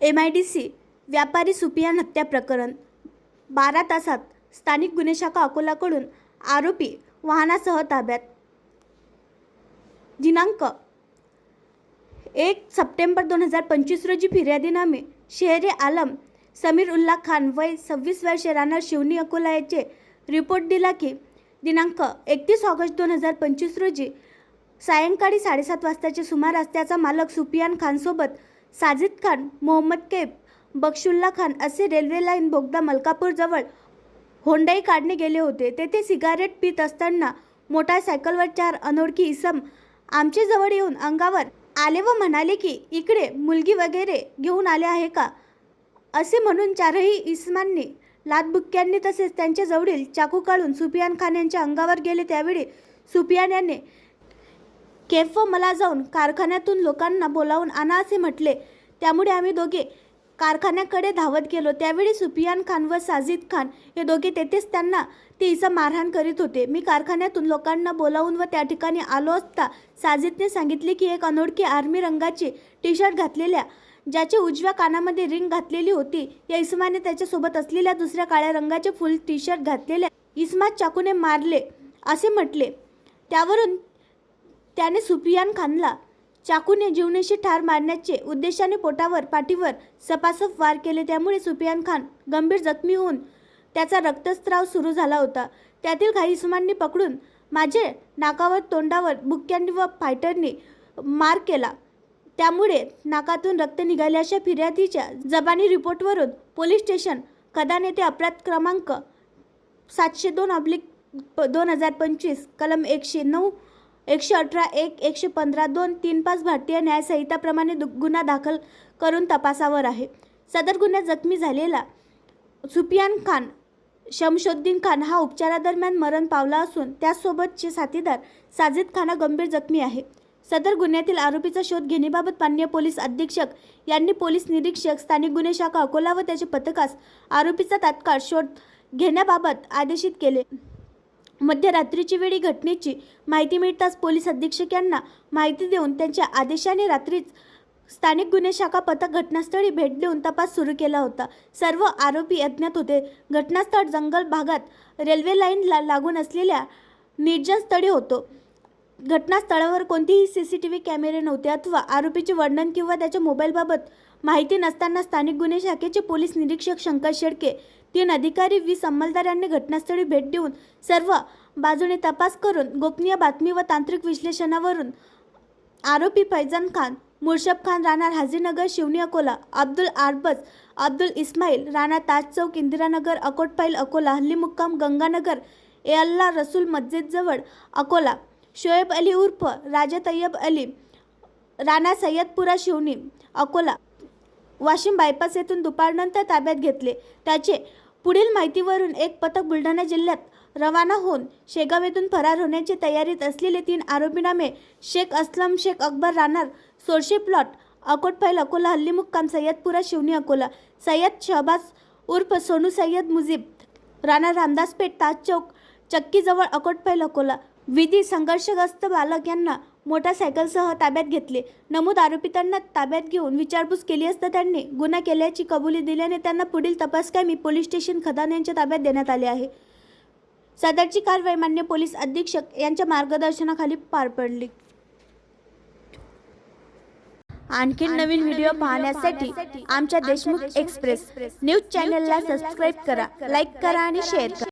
M I D C व्यापारी सुफियान हत्या प्रकरण बारा तासात स्थानिक गुन्हे शाखा अकोलाकडून आरोपी वाहनासह ताब्यात. दिनांक एक सप्टेंबर दोन हजार पंचवीस रोजी फिर्यादीनामे शेहरे आलम समीर उल्ला खान वय सव्वीस वर्षे राहणार शिवनी अकोला याचे रिपोर्ट दिला की दिनांक एकतीस ऑगस्ट दोन हजार पंचवीस रोजी सायंकाळी साडेसात वाजताच्या सुमारास त्याचा मालक सुपियान खानसोबत साजिद खान मोहम्मद कैफ बक्षुल्ला खान असे रेल्वे लाईन बोगदा मलकापूरजवळ होंडाई काढणे गेले होते. तेथे सिगारेट पित असताना मोटारसायकलवर चार अनोळखी इसम आमच्याजवळ येऊन अंगावर आले व म्हणाले की इकडे मुलगी वगैरे घेऊन आले आहे का? असे म्हणून चारही इसमांनी लातबुक्क्यांनी तसेच त्यांच्या जवळील चाकू काढून सुफियान खान यांच्या अंगावर गेले. त्यावेळी सुफियान याने केफ मला जाऊन कारखान्यातून लोकांना बोलावून आणा असे म्हटले. त्यामुळे आम्ही दोघे कारखान्याकडे धावत गेलो. त्यावेळी सुफियान खान व साजिद खान हे दोघे तेथेच त्यांना ते इसम मारहाण करीत होते. मी कारखान्यातून लोकांना बोलावून व त्या ठिकाणी आलो असता साजिदने सांगितले की एक अनोळखी आर्मी रंगाची टी शर्ट घातलेल्या ज्याच्या उजव्या कानामध्ये रिंग घातलेली होती या इसमाने त्याच्यासोबत असलेल्या दुसऱ्या काळ्या रंगाचे फुल टी शर्ट घातलेल्या इसमात चाकूने मारले असे म्हटले. त्यावरून त्याने सुफियान खानला चाकूने जीवनेशी ठार मारण्याचे उद्देशाने पोटावर पाठीवर सपासप वार केले. त्यामुळे सुफियान खान गंभीर जखमी होऊन त्याचा रक्तस्त्राव सुरू झाला होता. त्यातील काही इसमांनी पकडून माझे नाकावर तोंडावर बुक्क्यांनी व फायटरनी मार केला. त्यामुळे नाकातून रक्त निघाले अशा फिर्यादीच्या जबानी रिपोर्टवरून पोलीस स्टेशन कदान येथे अपराध क्रमांक सातशे दोन अब्लिक प दोन हजार पंचवीस कलम एकशे नऊ एकशे अठरा एक एकशे पंधरा दोन तीन पाच भारतीय न्यायसंहिताप्रमाणे दु गुन्हा दाखल करून तपासावर आहे. सदर गुन्ह्यात जखमी झालेला सुफियान खान शमशुद्दीन खान हा उपचारादरम्यान मरण पावला असून त्याचसोबतचे साथीदार साजिद खाना गंभीर जखमी आहे. सदर गुन्ह्यातील आरोपीचा शोध घेण्याबाबत माननीय पोलीस अधीक्षक यांनी पोलीस निरीक्षक स्थानिक गुन्हे शाखा अकोला व त्याच्या पथकास आरोपीचा तात्काळ शोध घेण्याबाबत आदेशित केले. मध्यरात्रीची वेळी घटनेची माहिती मिळताच पोलीस अधीक्षक यांना माहिती देऊन त्यांच्या आदेशाने रात्रीच स्थानिक गुन्हे शाखा पथक घटनास्थळी भेट देऊन तपास सुरू केला होता. सर्व आरोपी अज्ञात होते. घटनास्थळ जंगल भागात रेल्वे लाईनला लागून असलेल्या निर्जन स्थळी होतो. घटनास्थळावर कोणतीही सी सी टी व्ही कॅमेरे नव्हते अथवा आरोपीचे वर्णन किंवा त्याच्या मोबाईलबाबत माहिती नसताना स्थानिक गुन्हे शाखेचे पोलीस निरीक्षक शंकर शेडके तीन अधिकारी वीस अंमलदार यांनी घटनास्थळी भेट देऊन सर्व बाजूने तपास करून गोपनीय बातमी व तांत्रिक विश्लेषणावरून आरोपी फैजान खान मुर्शब खान राहणार हाजीनगर शिवनी अकोला अब्दुल आरबज अब्दुल इस्माईल राणा ताज चौक इंदिरानगर अकोटपाईल अकोला हल्ली मुक्काम गंगानगर ए अल्ला रसूल मस्जिदजवळ अकोला शोएब अली उर्फ राजा तय्यब अली राणा सय्यदपुरा शिवनी अकोला वाशिम बायपास येथून दुपारनंतर ताब्यात घेतले. त्याचे पुढील माहितीवरून एक पथक बुलढाणा जिल्ह्यात रवाना होऊन शेगाव येथून फरार होण्याची तयारीत असलेले तीन आरोपीनामे शेख असलम शेख अकबर राहणार सोळशे प्लॉट अकोटफैल अकोला हल्ली मुक्काम सय्यदपुरा शिवनी अकोला सय्यद शहबाज उर्फ सोनू सय्यद मुजीब राणा रामदासपेठ ताज चौक चक्कीजवळ अकोटफैल अकोला विधी संघर्षग्रस्त बालक यांना मोटारसायकलसह ताब्यात घेतले. नमूद आरोपितांना ताब्यात घेऊन विचारपूस केली असता त्यांनी गुन्हा केल्याची कबुली दिल्याने त्यांना पुढील तपासकामी पोलीस स्टेशन खदान यांच्या ताब्यात देण्यात आले आहे. सदरची कारवाई मान्य पोलीस अधीक्षक यांच्या मार्गदर्शनाखाली पार पडली. आणखीन नवीन व्हिडिओ पाहण्यासाठी आमच्या देशमुख एक्सप्रेस न्यूज चॅनलला सबस्क्राईब करा लाईक करा आणि शेअर करा.